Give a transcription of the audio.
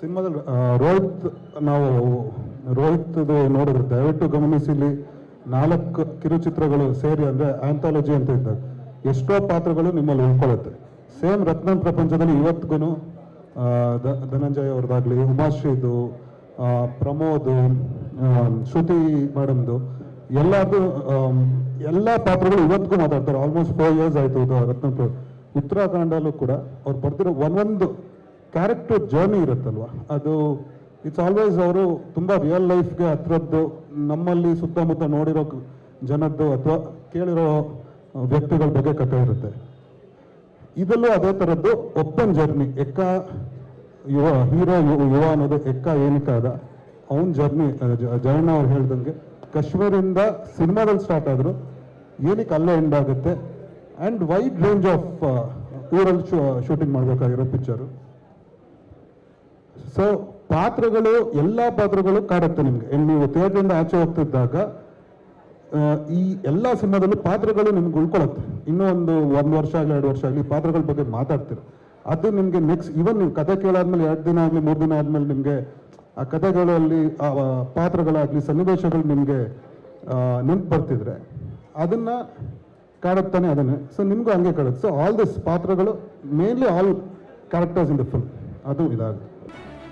ಸಿನಿಮಾದಲ್ಲಿ ರೋಹಿತ್, ನಾವು ರೋಹಿತ್ ನೋಡಿದ್ರೆ ದಯವಿಟ್ಟು ಗಮನಿಸಿ ಇಲ್ಲಿ ನಾಲ್ಕು ಕಿರುಚಿತ್ರಗಳು ಸೇರಿ ಅಂದರೆ ಆಂಥಾಲಜಿ ಅಂತ ಇದ್ದಾಗ ಎಷ್ಟೋ ಪಾತ್ರಗಳು ನಿಮ್ಮಲ್ಲಿ ಉಳ್ಕೊಳ್ಳುತ್ತೆ ಸೇಮ್ ರತ್ನನ್ ಪ್ರಪಂಚದಲ್ಲಿ ಇವತ್ತಿಗೂ ಧನಂಜಯ ಅವ್ರದ್ದಾಗಲಿ, ಉಮಾಶ್ರೀದು ಪ್ರಮೋದ್ ಶ್ರುತಿ ಮೇಡಮ್ದು, ಎಲ್ಲರದು ಎಲ್ಲ ಪಾತ್ರಗಳು ಇವತ್ತಿಗೂ ಮಾತಾಡ್ತಾರೆ. ಆಲ್ಮೋಸ್ಟ್ ಫೋರ್ ಇಯರ್ಸ್ ಆಯಿತು ರತ್ನ ಉತ್ತರಾಖಂಡಲ್ಲೂ ಕೂಡ ಅವ್ರು ಬರ್ತಿರೋ ಒಂದೊಂದು ಕ್ಯಾರೆಕ್ಟರ್ ಜರ್ನಿ ಇರುತ್ತಲ್ವ? ಅದು ಇಟ್ಸ್ ಆಲ್ವೇಸ್ ಅವರು ತುಂಬ ರಿಯಲ್ ಲೈಫ್ಗೆ ಹತ್ರದ್ದು, ನಮ್ಮಲ್ಲಿ ಸುತ್ತಮುತ್ತ ನೋಡಿರೋ ಜನದ್ದು ಅಥವಾ ಕೇಳಿರೋ ವ್ಯಕ್ತಿಗಳ ಬಗ್ಗೆ ಕಥೆ ಇರುತ್ತೆ. ಇದಲ್ಲೂ ಅದೇ ಥರದ್ದು ಒಪ್ಪನ್ ಜರ್ನಿ ಎಕ್ಕ ಯುವ, ಹೀರೋ ಯುವ ಅನ್ನೋದು ಎಕ್ಕ ಏನಕ್ಕಾದ ಅವನ ಜರ್ನಿ ಜಯಣ್ಣ ಅವ್ರು ಹೇಳ್ದಂಗೆ ಕಾಶ್ಮೀರಿಂದ ಸಿನಿಮಾದಲ್ಲಿ ಸ್ಟಾರ್ಟ್ ಆದರು, ಏನಕ್ಕೆ ಅಲ್ಲೇ ಎಂಡ್ ಆಗುತ್ತೆ? ಆ್ಯಂಡ್ ವೈಡ್ ರೇಂಜ್ ಆಫ್ ಊರಲ್ಲಿ ಶೂಟಿಂಗ್ ಮಾಡಬೇಕಾಗಿರೋ ಪಿಕ್ಚರು ಸೊ ಪಾತ್ರಗಳು, ಎಲ್ಲ ಪಾತ್ರಗಳು ಕಾಡುತ್ತೆ ನಿಮ್ಗೆ. ನೀವು ಥಿಯೇಟ್ರಿಂದ ಆಚೆ ಹೋಗ್ತಿದ್ದಾಗ ಈ ಎಲ್ಲ ಸಿನಿಮಾದಲ್ಲೂ ಪಾತ್ರಗಳು ನಿಮ್ಗೆ ಉಳ್ಕೊಳತ್ತೆ. ಇನ್ನೂ ಒಂದು ಒಂದು ವರ್ಷ ಆಗಲಿ, ಎರಡು ವರ್ಷ ಆಗಲಿ ಪಾತ್ರಗಳ ಬಗ್ಗೆ ಮಾತಾಡ್ತೀರ. ಅದು ನಿಮಗೆ ನೆಕ್ಸ್ಟ್ ಇವನ್ ನೀವು ಕತೆ ಕೇಳಾದ್ಮೇಲೆ ಎರಡು ದಿನ ಆಗಲಿ, ಮೂರು ದಿನ ಆದ್ಮೇಲೆ ನಿಮಗೆ ಆ ಆ ಪಾತ್ರಗಳಾಗಲಿ, ಸನ್ನಿವೇಶಗಳು ನಿಮಗೆ ನೆನ್ಪು ಬರ್ತಿದ್ರೆ ಅದನ್ನ ಕಾಡುತ್ತಾನೆ ಅದನ್ನೇ. ಸೊ ನಿಮಗೂ ಹಂಗೆ ಕಾಡುತ್ತೆ. ಸೊ ಆಲ್ ದಿಸ್ ಪಾತ್ರಗಳು mainly all characters in the film ಅದು ಇದಾಗುತ್ತೆ.